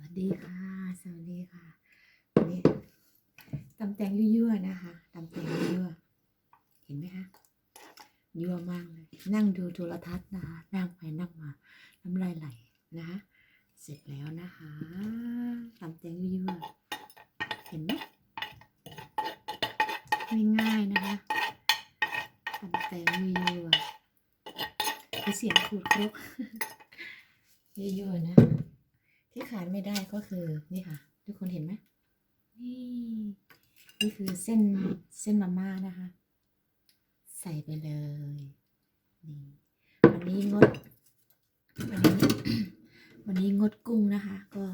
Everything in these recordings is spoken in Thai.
วัสดีค่ะ สวัสดีค่ะวันนี้ตำแตงยั่วๆนะคะตำแตงยั่วเห็นไหมคะยั่วมากเลย นั่งดูโทรทัศน์นะคะ นั่งไปนั่งมา น้ำลายไหลนะคะเสร็จแล้วนะคะตำแตงยั่วเห็นไหมง่ายๆนะคะตำแตงยั่วคือเสียงขูดครกยั่วๆนะคะ ที่ขาดไม่ได้ก็คือนี่ค่ะ ทุกคนเห็นไหมนี่ นี่คือเส้นเส้นมาม่านะคะ ใส่ไปเลยนี่วันนี้งดวันนี้วันนี้งดกุ้งนะคะ ก็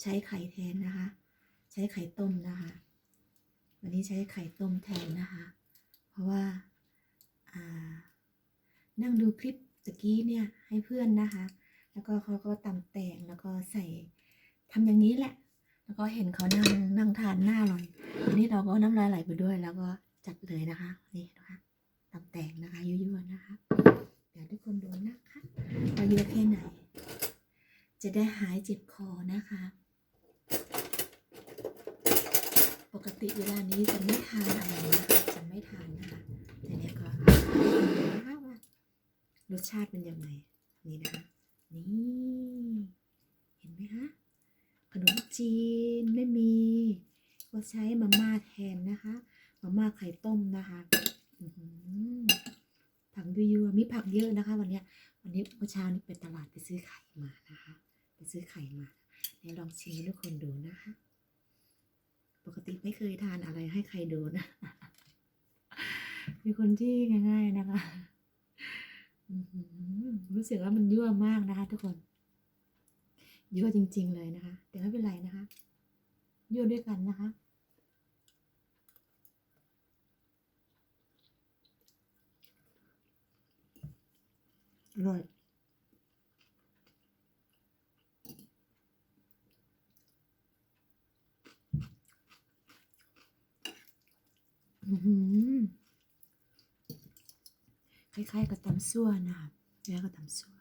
ใช้ไข่แทนนะคะ ใช้ไข่ต้มนะคะ วันนี้ใช้ไข่ต้มแทนนะคะ เพราะว่าอ่านั่งดูคลิปตะกี้เนี่ยให้เพื่อนนะคะ แล้วก็เขาก็ตำแตงแล้วก็ใส่ทำอย่างนี้แหละ แล้วก็เห็นเขานั่งนั่งทานหน้าอร่อยวันนี้เราก็น้ำลายไหลไปด้วย แล้วก็จัดเลยนะคะ นี่นะคะตำแตงนะคะยั่วๆนะคะ เดี๋ยวทุกคนดูนะคะว่าเยอะแค่ไหน จะได้หายเจ็บคอนะคะ ปกติเวลานี้จะไม่ทานอะไรนะคะจะไม่ทานนะคะแต่เนี่ยก็รสชาติเป็นยังไงนี่นะคะ นี่เห็นไหมคะขนมจีนไม่มี ก็ใช้มาม่าแทนนะคะมาม่าไข่ต้มนะคะผักยั่วมีผักเยอะนะคะ วันนี้วันนี้เมื่อเช้านี้ไปตลาดไปซื้อไข่มานะคะ ไปซื้อไข่มาเดี๋ยวลองชิมให้ทุกคนดูนะคะ ปกติไม่เคยทานอะไรให้ใครดูนะเป็นคนที่ง่าย ๆนะคะ รู้สึกว่ามันยั่วมากนะคะ ทุกคน ยั่วจริง ๆ เลยนะคะ แต่ไม่เป็นไรนะคะ ยั่วด้วยกันนะคะ อร่อยอือหือ คล้ายๆกับตำซั่วนะคะแล้วก็ตำซั่ว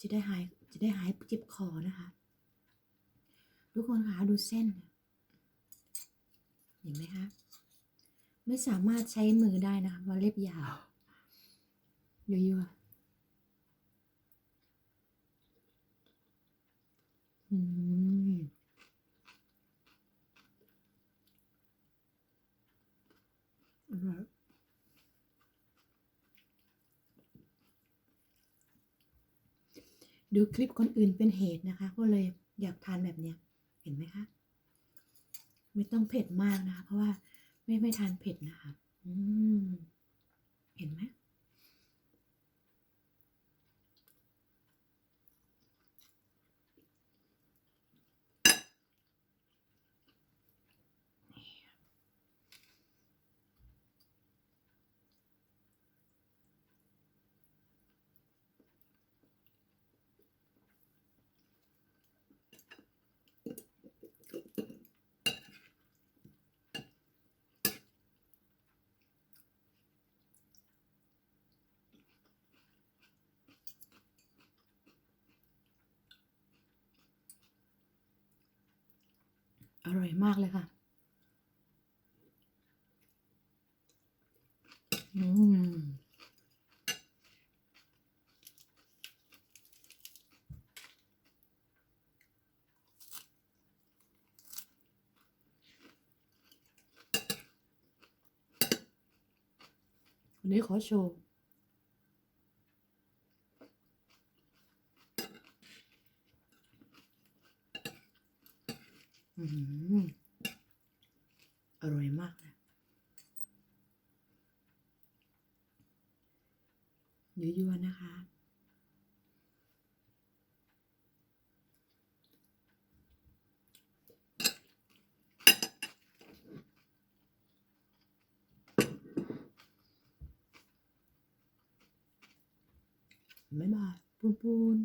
จะได้หายจะได้หายเจ็บคอนะคะ ทุกคนคะดูเส้น เห็นไหมคะ ไม่สามารถใช้มือได้นะคะเพราะเล็บยาวยั่วๆอืมอร่อย ดูคลิปคนอื่นเป็นเหตุนะคะ ก็เลยอยากทานแบบเนี้ย เห็นไหมคะ ไม่ต้องเผ็ดมากนะคะ เพราะว่าไม่ไม่ทานเผ็ดนะคะ อืม อร่อยมากเลยค่ะ อืมวันนี้ขอโชว์ อร่อยมากเลยยั่วๆนะคะบ๊ายบาปูนปูน